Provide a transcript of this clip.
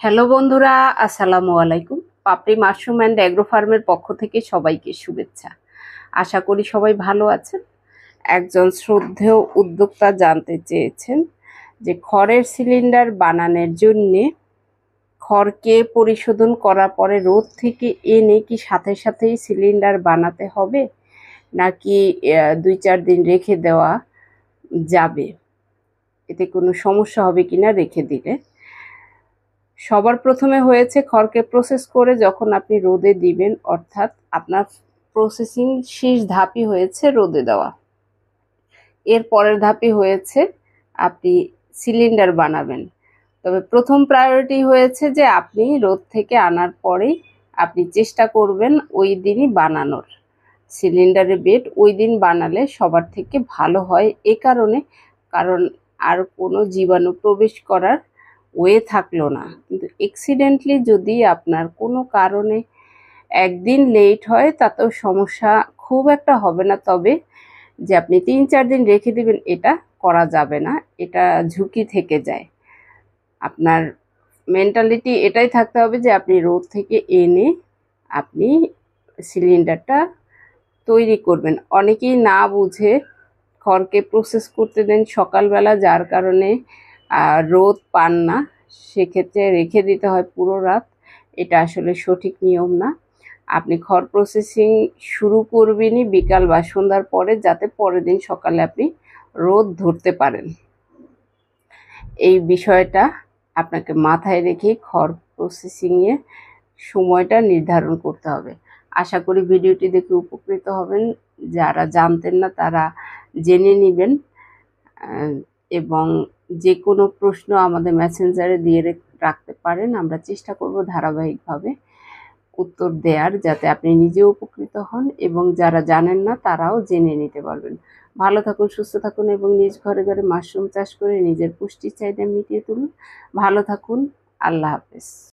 Hello বন্ধুরা, আসসালামু আলাইকুম। পাপড়ি মাশরুম অ্যান্ড অ্যাগ্রো ফার্মের পক্ষ থেকে সবাইকে শুভেচ্ছা। আশা করি সবাই ভালো আছেন। একজন শ্রদ্ধেয় উদ্যোক্তা জানতে চেয়েছেন যে খড়ের সিলিন্ডার বানানোর জন্যে খড়কে পরিশোধন করার পরে রোদ থেকে এনে কি সাথে সাথেই সিলিন্ডার বানাতে হবে, নাকি দুই চার দিন রেখে দেওয়া যাবে? এতে কোনো সমস্যা হবে কিনা রেখে দিলে। সবার প্রথমে হয়েছে খড়কে প্রসেস করে যখন আপনি রোদে দিবেন, অর্থাৎ আপনার প্রসেসিং শেষ ধাপই হয়েছে রোদে দেওয়া। এর পরের ধাপই হয়েছে আপনি সিলিন্ডার বানাবেন। তবে প্রথম প্রায়োরিটি হয়েছে যে আপনি রোদ থেকে আনার পরেই আপনি চেষ্টা করবেন ওই দিনই বানানোর। সিলিন্ডারের বেড ওই দিন বানালে সবার থেকে ভালো হয় এ কারণে, কারণ আর কোনো জীবাণু প্রবেশ করার ওয়ে থাকল না। কিন্তু এক্সিডেন্টলি যদি আপনার কোনো কারণে একদিন লেট হয়, তাতেও সমস্যা খুব একটা হবে না। তবে যে আপনি তিন চার দিন রেখে দিবেন, এটা করা যাবে না। এটা ঝুঁকি থেকে যায়। আপনার মেন্টালিটি এটাই থাকতে হবে যে আপনি রোদ থেকে এনে আপনি সিলিন্ডারটা তৈরি করবেন। অনেকেই না বুঝে খড়কে প্রসেস করতে দেন সকালবেলা, যার কারণে রোদ পান না, সেক্ষেত্রে রেখে দিতে হয় পুরো রাত। এটা আসলে সঠিক নিয়ম না। আপনি খড় প্রসেসিং শুরু করবেনই বিকাল বা সন্ধ্যার পরে, যাতে পরের দিন সকালে আপনি রোদ ধরতে পারেন। এই বিষয়টা আপনাকে মাথায় রেখে খড় প্রসেসিংয়ে সময়টা নির্ধারণ করতে হবে। আশা করি ভিডিওটি দেখে উপকৃত হবেন। যারা জানতেন না, তারা জেনে নেবেন। এবং যে কোনো প্রশ্ন আমাদের মেসেঞ্জারে দিয়ে রাখতে পারেন। আমরা চেষ্টা করব ধারাবাহিকভাবে উত্তর দেওয়ার যাতে আপনি নিজেও উপকৃত হন এবং যারা জানেন না তারাও জেনে নিতে পারবেন। ভালো থাকুন, সুস্থ থাকুন এবং নিজ ঘরে ঘরে মাশরুম চাষ করে নিজের পুষ্টির চাহিদা মিটিয়ে তুলুন। ভালো থাকুন, আল্লাহ হাফেজ।